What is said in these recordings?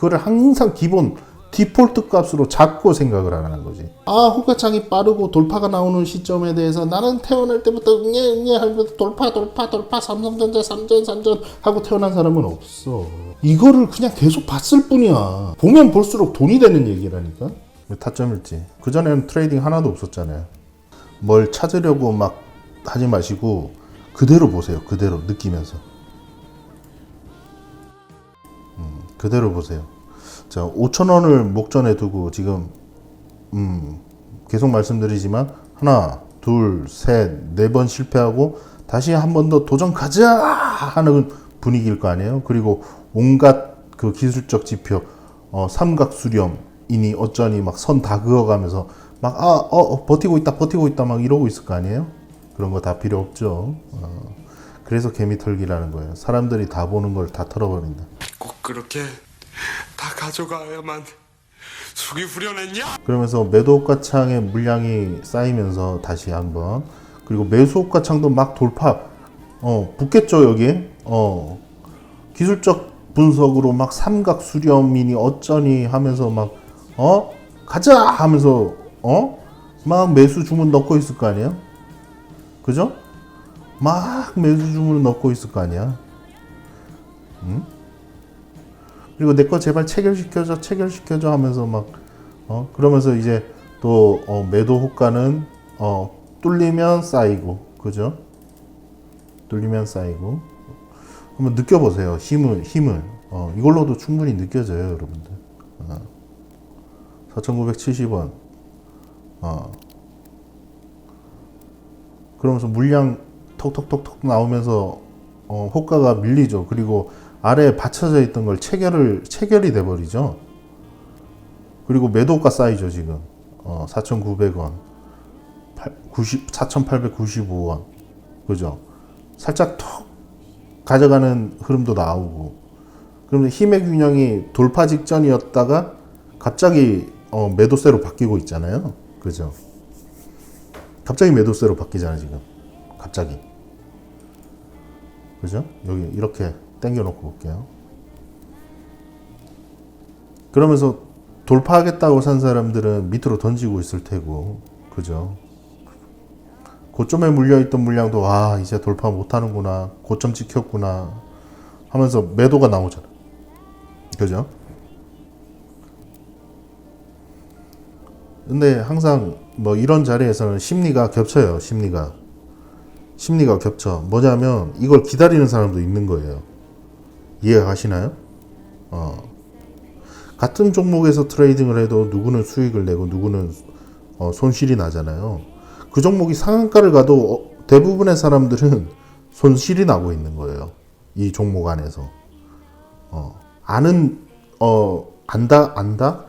그거를 항상 기본 디폴트 값으로 잡고 생각을 하라는 거지. 아, 호가창이 빠르고 돌파가 나오는 시점에 대해서 나는 태어날 때부터 응애 응애 하면서 돌파 돌파 돌파 삼성전자 삼전 삼전 하고 태어난 사람은 없어. 이거를 그냥 계속 봤을 뿐이야. 보면 볼수록 돈이 되는 얘기라니까. 왜 타점일지. 그 전에는 트레이딩 하나도 없었잖아요. 뭘 찾으려고 막 하지 마시고 그대로 보세요. 그대로 느끼면서. 음, 그대로 보세요. 자, 5천 원을 목전에 두고 지금 음, 계속 말씀드리지만 하나, 둘, 셋, 네 번 실패하고 다시 한 번 더 도전 가자 하는 분위기일 거 아니에요. 그리고 온갖 그 기술적 지표, 어, 삼각 수렴이니 어쩌니 막 선 다 그어가면서 막 아, 어, 어, 버티고 있다, 버티고 있다 막 이러고 있을 거 아니에요. 그런 거 다 필요 없죠. 어, 그래서 개미 털기라는 거예요. 사람들이 다 보는 걸 다 털어버린다. 꼭 그렇게 다 가져가야만 숙이 후련했냐? 그러면서 매도가 창의 물량이 쌓이면서 다시 한번 그리고 매수가 창도 막 돌파. 어 붙겠죠 여기에? 어. 기술적 분석으로 막 삼각 수렴이니 어쩌니 하면서 막 어? 가자! 하면서 어? 막 매수 주문 넣고 있을 거 아니에요? 그죠? 막 매수 주문 넣고 있을 거 아니야 그리고 내 거 제발 체결시켜줘, 체결시켜줘 하면서 막, 어, 그러면서 이제 또, 어, 매도 호가는, 어, 뚫리면 쌓이고, 그죠? 뚫리면 쌓이고. 한번 느껴보세요. 힘을, 힘을. 어, 이걸로도 충분히 느껴져요, 여러분들. 어. 4,970원. 어. 그러면서 물량 톡톡톡톡 나오면서 어, 호가가 밀리죠. 그리고 아래에 받쳐져 있던 걸 체결을 체결이 돼 버리죠. 그리고 매도가 쌓이죠 지금 어, 4,900원, 90, 4,895원, 그죠? 살짝 톡 가져가는 흐름도 나오고, 그러면 힘의 균형이 돌파 직전이었다가 갑자기 어, 매도세로 바뀌고 있잖아요, 그죠? 갑자기 매도세로 바뀌잖아요 지금, 갑자기. 그죠? 여기 이렇게 당겨놓고 볼게요. 그러면서 돌파하겠다고 산 사람들은 밑으로 던지고 있을 테고, 그죠? 고점에 물려있던 물량도, 아, 이제 돌파 못하는구나. 고점 찍혔구나. 하면서 매도가 나오잖아. 그죠? 근데 항상 뭐 이런 자리에서는 심리가 겹쳐요, 심리가. 심리가 겹쳐. 뭐냐면 이걸 기다리는 사람도 있는 거예요. 이해가시나요? 어. 같은 종목에서 트레이딩을 해도 누구는 수익을 내고 누구는 어, 손실이 나잖아요. 그 종목이 상한가를 가도 어, 대부분의 사람들은 손실이 나고 있는 거예요. 이 종목 안에서. 어, 아는 어 안다 안다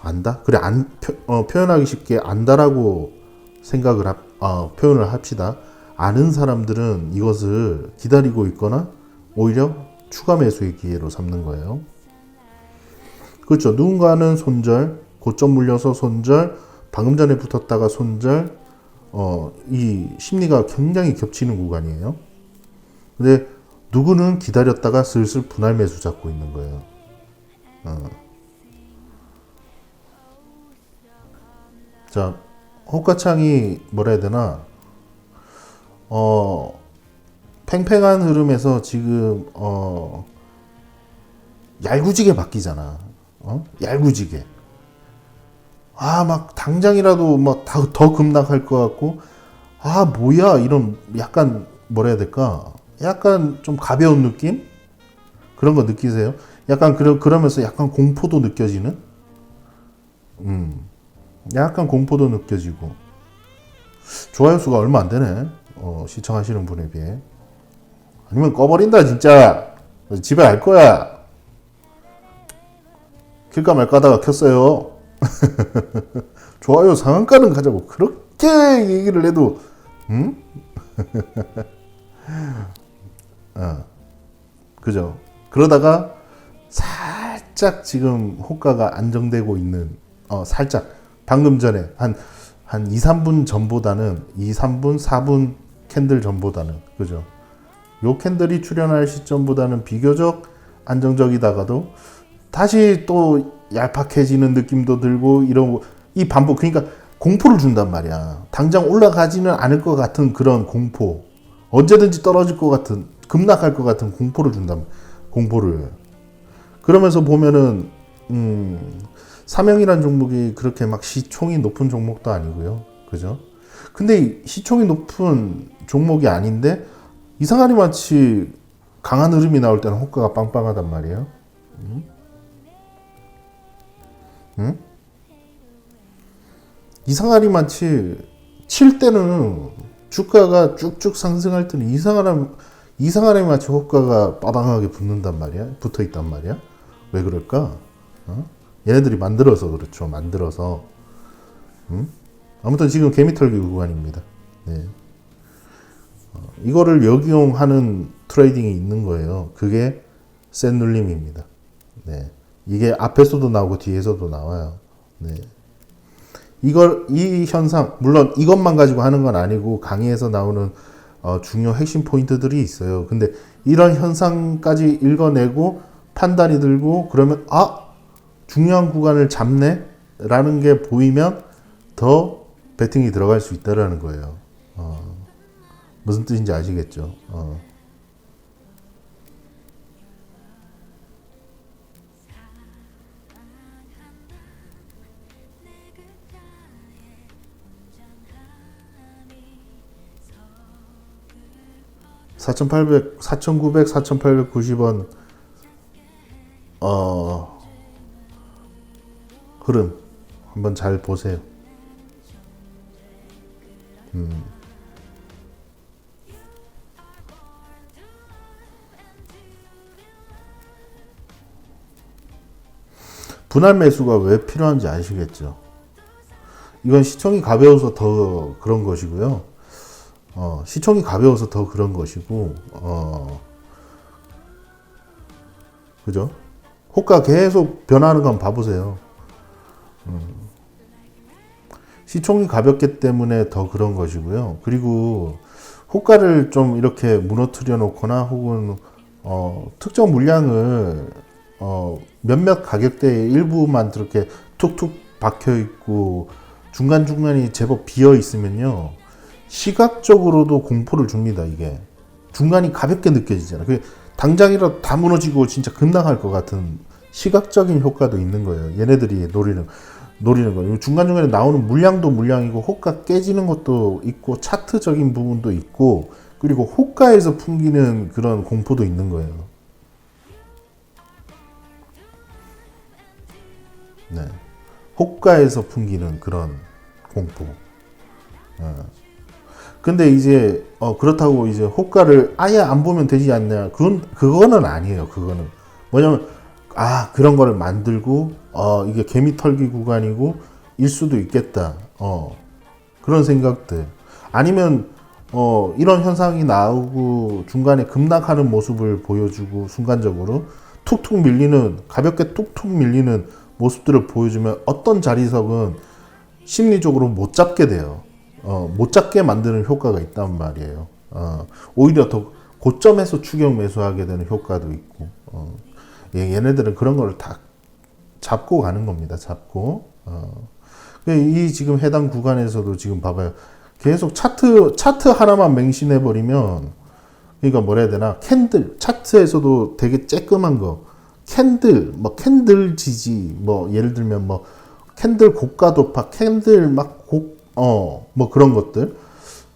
안다 그래 안 표, 어, 표현하기 쉽게 안다라고 생각을 합, 어, 표현을 합시다. 아는 사람들은 이것을 기다리고 있거나 오히려 추가 매수의 기회로 삼는 거예요. 그렇죠. 누군가는 손절, 고점 물려서 손절, 방금 전에 붙었다가 손절, 어, 이 심리가 굉장히 겹치는 구간이에요. 근데 누구는 기다렸다가 슬슬 분할 매수 잡고 있는 거예요. 어. 자, 호가창이 뭐라 해야 되나, 어, 팽팽한 흐름에서 지금, 어, 얄구지게 바뀌잖아. 어? 얄구지게. 아, 막, 당장이라도 막 더 급락할 것 같고, 아, 뭐야, 이런 약간, 뭐라 해야 될까? 약간 좀 가벼운 느낌? 그런 거 느끼세요? 약간, 그러, 그러면서 약간 공포도 느껴지는? 음. 약간 공포도 느껴지고. 좋아요 수가 얼마 안 되네. 어, 시청하시는 분에 비해. 아니면 꺼버린다, 진짜. 집에 갈 거야. 킬까 말까 하다가 켰어요. 좋아요 상한가는 가자고. 그렇게 얘기를 해도, 응? 어, 그죠. 그러다가 살짝 지금 호가가 안정되고 있는, 어, 살짝. 방금 전에 한, 한 2, 3분 전보다는 2, 3분, 4분 캔들 전보다는 그죠? 요 캔들이 출현할 시점보다는 비교적 안정적이다가도 다시 또 얄팍해지는 느낌도 들고 이런 이 반복 그러니까 공포를 준단 말이야. 당장 올라가지는 않을 것 같은 그런 공포. 언제든지 떨어질 것 같은 급락할 것 같은 공포를 준단 공포를. 그러면서 보면은 음, 사명이란 종목이 그렇게 막 시총이 높은 종목도 아니고요. 그죠? 근데 이 시총이 높은 종목이 아닌데 이상하리 마치 강한 흐름이 나올 때는 호가가 빵빵하단 말이에요. 음? 응? 이상하리 마치 칠 때는 주가가 쭉쭉 상승할 때는 이상하리 이상하리 마치 호가가 빠방하게 붙는단 말이야. 붙어 있단 말이야. 왜 그럴까? 어? 얘네들이 만들어서 그렇죠. 만들어서. 음? 아무튼 지금 개미털기 구간입니다. 네. 어, 이거를 역이용하는 트레이딩이 있는 거예요. 그게 센 눌림입니다. 네. 이게 앞에서도 나오고 뒤에서도 나와요. 네. 이걸 이 현상 물론 이것만 가지고 하는 건 아니고 강의에서 나오는 어, 중요 핵심 포인트들이 있어요. 근데 이런 현상까지 읽어내고 판단이 들고 그러면 아 중요한 구간을 잡네라는 게 보이면 더 베팅이 들어갈 수 있다라는 거예요. 어, 무슨 뜻인지 아시겠죠? 어. (4,800) (4,900) (4,890원) 어 흐름 한번 잘 보세요. 분할 매수가 왜 필요한지 아시겠죠? 이건 시총이 가벼워서 더 그런 것이고요. 어, 시총이 가벼워서 더 그런 것이고, 어, 그죠? 호가 계속 변하는 건 봐보세요. 음. 시총이 가볍기 때문에 더 그런 것이고요. 그리고 호가를 좀 이렇게 무너뜨려 놓거나 혹은 어, 특정 물량을 어, 몇몇 가격대의 일부만 이렇게 툭툭 박혀 있고 중간 중간이 제법 비어 있으면요 시각적으로도 공포를 줍니다 이게 중간이 가볍게 느껴지잖아. 그 당장이라도 다 무너지고 진짜 급락할 것 같은 시각적인 효과도 있는 거예요. 얘네들이 노리는 노리는 거예요. 중간 중간에 나오는 물량도 물량이고 호가 깨지는 것도 있고 차트적인 부분도 있고 그리고 호가에서 풍기는 그런 공포도 있는 거예요. 네. 호가에서 풍기는 그런 공포. 어. 근데 이제 어 그렇다고 이제 호가를 아예 안 보면 되지 않냐? 그건 그거는 아니에요. 그거는 뭐냐면 아 그런 거를 만들고 어 이게 개미 털기 구간이고 일 수도 있겠다. 어 그런 생각들 아니면 어 이런 현상이 나오고 중간에 급락하는 모습을 보여주고 순간적으로 툭툭 밀리는 가볍게 툭툭 밀리는 모습들을 보여주면 어떤 자리석은 심리적으로 못 잡게 돼요. 어, 못 잡게 만드는 효과가 있단 말이에요. 어, 오히려 더 고점에서 추격 매수하게 되는 효과도 있고, 어, 얘- 얘네들은 그런 걸 다 잡고 가는 겁니다. 잡고. 어. 이 지금 해당 구간에서도 지금 봐봐요. 계속 차트, 차트 하나만 맹신해 버리면, 그러니까 뭐라 해야 되나, 캔들, 차트에서도 되게 쬐끔한 거, 캔들, 뭐 캔들 지지, 뭐 예를 들면 뭐 캔들 고가 도파, 캔들 막 고, 어, 뭐 그런 것들.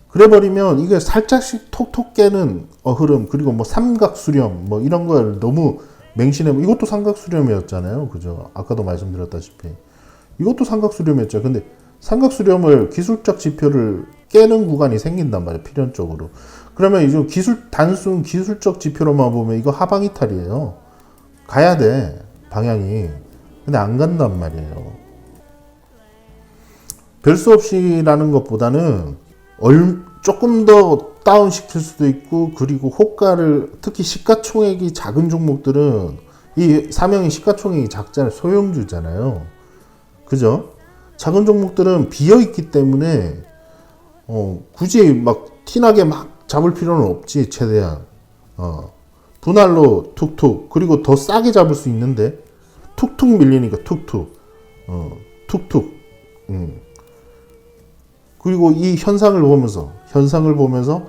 그래버리면 이게 살짝씩 톡톡 깨는 어, 흐름, 그리고 뭐 삼각수렴, 뭐 이런 걸 너무 맹신해, 이것도 삼각수렴이었잖아요. 그죠? 아까도 말씀드렸다시피. 이것도 삼각수렴이었죠. 근데 삼각수렴을 기술적 지표를 깨는 구간이 생긴단 말이에요. 필연적으로. 그러면 이제 기술, 단순 기술적 지표로만 보면 이거 하방 이탈이에요. 가야 돼. 방향이. 근데 안 간단 말이에요. 별 수 없이라는 것보다는 얼, 조금 더 다운 시킬 수도 있고 그리고 호가를 특히 시가총액이 작은 종목들은 이 사명이 시가총액이 작잖아요 소형주잖아요 그죠 작은 종목들은 비어 있기 때문에 어, 굳이 막 티나게 막 잡을 필요는 없지 최대한 어, 분할로 툭툭 그리고 더 싸게 잡을 수 있는데 툭툭 밀리니까 툭툭. 어, 툭툭. 음. 그리고 이 현상을 보면서 현상을 보면서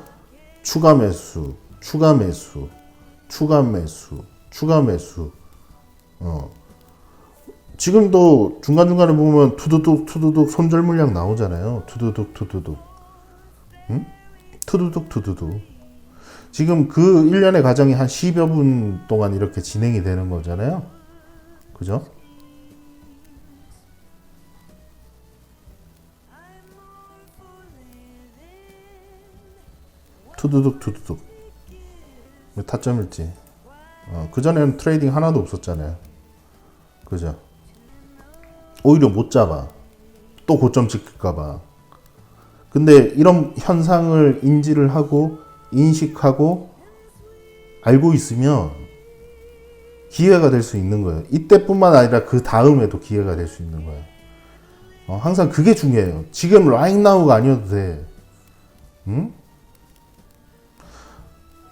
추가 매수, 추가 매수, 추가 매수, 추가 매수. 어. 지금도 중간중간에 보면 투두둑 투두둑 손절 물량 나오잖아요. 투두둑 투두둑. 응? 투두둑 투두둑. 지금 그 일련의 과정이 한 10여 분 동안 이렇게 진행이 되는 거잖아요. 그죠? 투두둑 투두둑. 왜 타점일지. 어, 그전에는 트레이딩 하나도 없었잖아요. 그죠? 오히려 못 잡아. 또 고점 찍힐까봐. 근데 이런 현상을 인지를 하고, 인식하고, 알고 있으면 기회가 될 수 있는 거예요. 이때뿐만 아니라 그 다음에도 기회가 될 수 있는 거예요. 어, 항상 그게 중요해요. 지금 right now가 아니어도 돼. 응?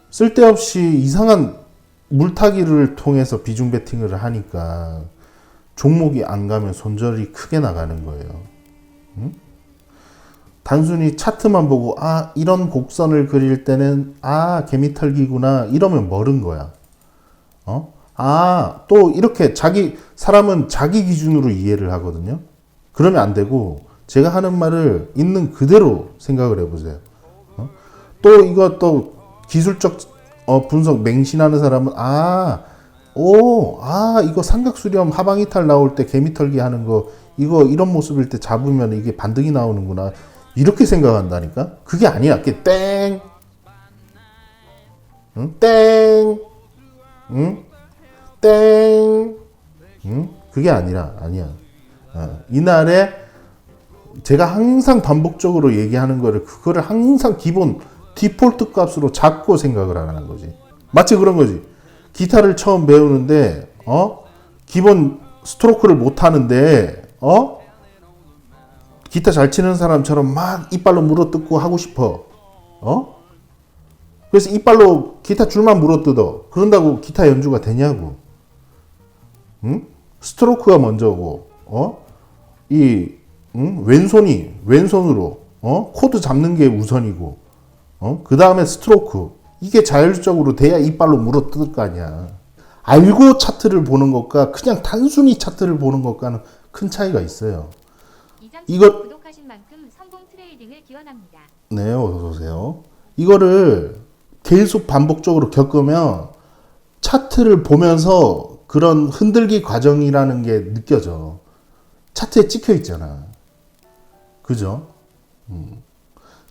쓸데없이 이상한 물타기를 통해서 비중 베팅을 하니까 종목이 안 가면 손절이 크게 나가는 거예요. 응? 단순히 차트만 보고 아 이런 곡선을 그릴 때는 아 개미털기구나 이러면 멀은 거야. 어? 아 또 이렇게 자기 사람은 자기 기준으로 이해를 하거든요. 그러면 안 되고 제가 하는 말을 있는 그대로 생각을 해보세요. 어? 또 이거 또 기술적 어, 분석 맹신하는 사람은 아, 오, 아 이거 삼각수렴 하방 이탈 나올 때 개미털기 하는 거 이거 이런 모습일 때 잡으면 이게 반등이 나오는구나 이렇게 생각한다니까 그게 아니야 그게 땡, 응? 땡, 응? 땡, 응? 그게 아니라 아니야. 어, 이날에 제가 항상 반복적으로 얘기하는 거를 그거를 항상 기본 디폴트 값으로 잡고 생각을 하는 거지. 마치 그런 거지. 기타를 처음 배우는데 어 기본 스트로크를 못 하는데 어 기타 잘 치는 사람처럼 막 이빨로 물어뜯고 하고 싶어. 어? 그래서 이빨로 기타 줄만 물어뜯어. 그런다고 기타 연주가 되냐고. 응? 스트로크가 먼저고, 어? 이, 응? 왼손이, 왼손으로, 어? 코드 잡는 게 우선이고, 어? 그 다음에 스트로크. 이게 자율적으로 돼야 이빨로 물어뜯을 거 아니야. 알고 차트를 보는 것과 그냥 단순히 차트를 보는 것과는 큰 차이가 있어요. 이거- 구독하신 만큼 성공 트레이딩을 기원합니다. 네, 어서 오세요. 이거를 계속 반복적으로 겪으면 차트를 보면서 그런 흔들기 과정이라는 게 느껴져. 차트에 찍혀 있잖아. 그죠? 음.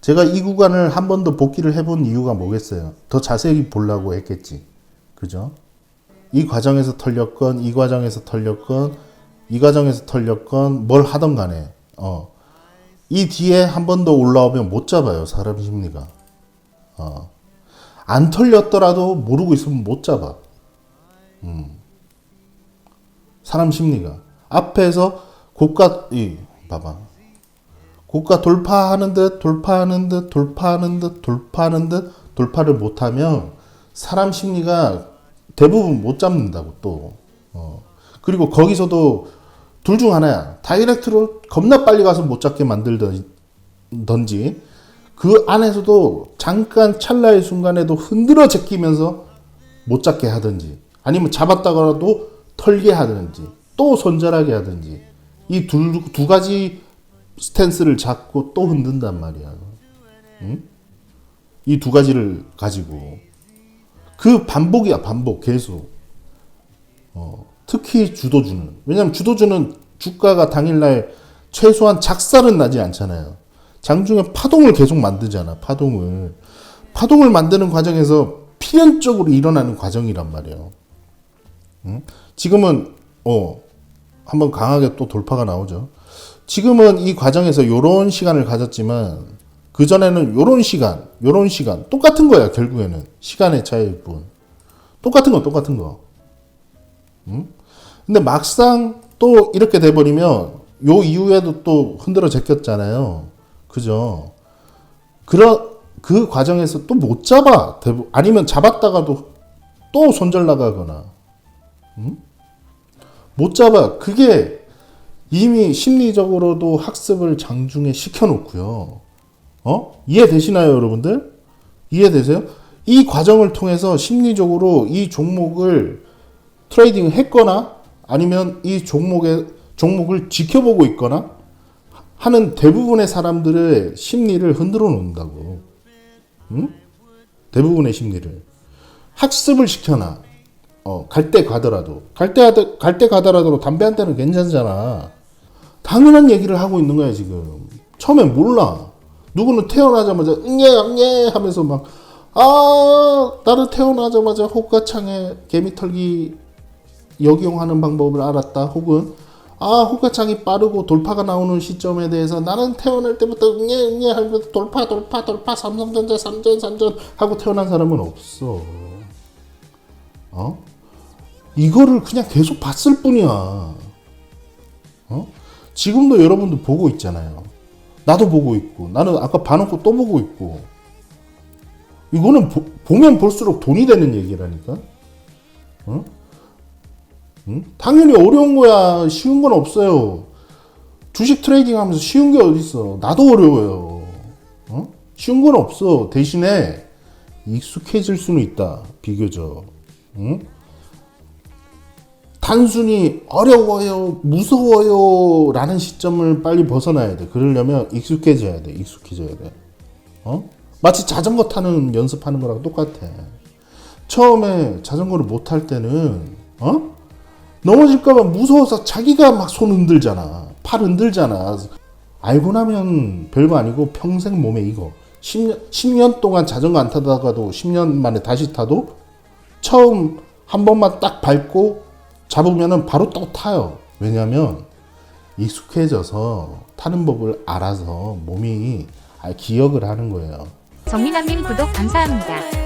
제가 이 구간을 한 번 더 복귀를 해본 이유가 뭐겠어요? 더 자세히 보려고 했겠지. 그죠? 이 과정에서 털렸건, 이 과정에서 털렸건, 이 과정에서 털렸건, 뭘 하던 간에, 어. 이 뒤에 한 번 더 올라오면 못 잡아요, 사람 심리가. 어. 안 털렸더라도 모르고 있으면 못 잡아. 음. 사람 심리가. 앞에서 고가, 이, 봐봐. 고가 돌파하는 듯, 돌파하는 듯, 돌파하는 듯, 돌파하는 듯, 돌파를 못하면 사람 심리가 대부분 못 잡는다고 또. 어. 그리고 거기서도 둘 중 하나야. 다이렉트로 겁나 빨리 가서 못 잡게 만들던지, 그 안에서도 잠깐 찰나의 순간에도 흔들어 제끼면서 못 잡게 하든지, 아니면 잡았다가라도 털게 하든지, 또 손절하게 하든지, 이 둘, 두 가지 스탠스를 잡고 또 흔든단 말이야. 응? 이 두 가지를 가지고. 그 반복이야, 반복, 계속. 어, 특히 주도주는. 왜냐면 주도주는 주가가 당일날 최소한 작살은 나지 않잖아요. 장중에 파동을 계속 만들잖아, 파동을. 파동을 만드는 과정에서 필연적으로 일어나는 과정이란 말이에요. 응? 지금은, 어, 한번 강하게 또 돌파가 나오죠. 지금은 이 과정에서 요런 시간을 가졌지만, 그 전에는 요런 시간, 요런 시간, 똑같은 거야, 결국에는. 시간의 차이일 뿐. 똑같은 거, 똑같은 거. 근데 막상 또 이렇게 돼버리면 요 이후에도 또 흔들어 제꼈잖아요. 그죠? 그런 그 과정에서 또 못 잡아. 아니면 잡았다가도 또 손절 나가거나. 음? 못 잡아. 그게 이미 심리적으로도 학습을 장중에 시켜놓고요. 어? 이해되시나요, 여러분들? 이해되세요? 이 과정을 통해서 심리적으로 이 종목을 트레이딩 했거나 아니면 이 종목의 종목을 지켜보고 있거나 하는 대부분의 사람들의 심리를 흔들어 놓는다고. 응? 대부분의 심리를 학습을 시켜놔. 어, 갈 때 가더라도 갈 때 갈 때 가더라도 담배 한 대는 괜찮잖아. 당연한 얘기를 하고 있는 거야 지금. 처음엔 몰라. 누구는 태어나자마자 응예 응예 하면서 막 아 나는 태어나자마자 호가창에 개미 털기 역용하는 방법을 알았다. 혹은 아 호가창이 빠르고 돌파가 나오는 시점에 대해서 나는 태어날 때부터 응예 하면서 돌파 돌파 돌파 삼성전자 삼전 삼전 하고 태어난 사람은 없어. 어? 이거를 그냥 계속 봤을 뿐이야. 어? 지금도 여러분들 보고 있잖아요. 나도 보고 있고, 나는 아까 봐놓고 또 보고 있고. 이거는 보, 보면 볼수록 돈이 되는 얘기라니까. 어? 응? 당연히 어려운 거야. 쉬운 건 없어요. 주식 트레이딩 하면서 쉬운 게 어딨어. 나도 어려워요. 어? 쉬운 건 없어. 대신에 익숙해질 수는 있다. 비교적. 응? 단순히 어려워요, 무서워요 라는 시점을 빨리 벗어나야 돼. 그러려면 익숙해져야 돼. 익숙해져야 돼. 어? 마치 자전거 타는 연습하는 거랑 똑같아. 처음에 자전거를 못 탈 때는 어? 넘어질까봐 무서워서 자기가 막 손 흔들잖아. 팔 흔들잖아. 알고 나면 별거 아니고 평생 몸에 이거. 10년, 10년 동안 자전거 안 타다가도 10년 만에 다시 타도 처음 한 번만 딱 밟고 잡으면은 바로 또 타요. 왜냐면 익숙해져서 타는 법을 알아서 몸이 아, 기억을 하는 거예요. 정민아님 구독 감사합니다.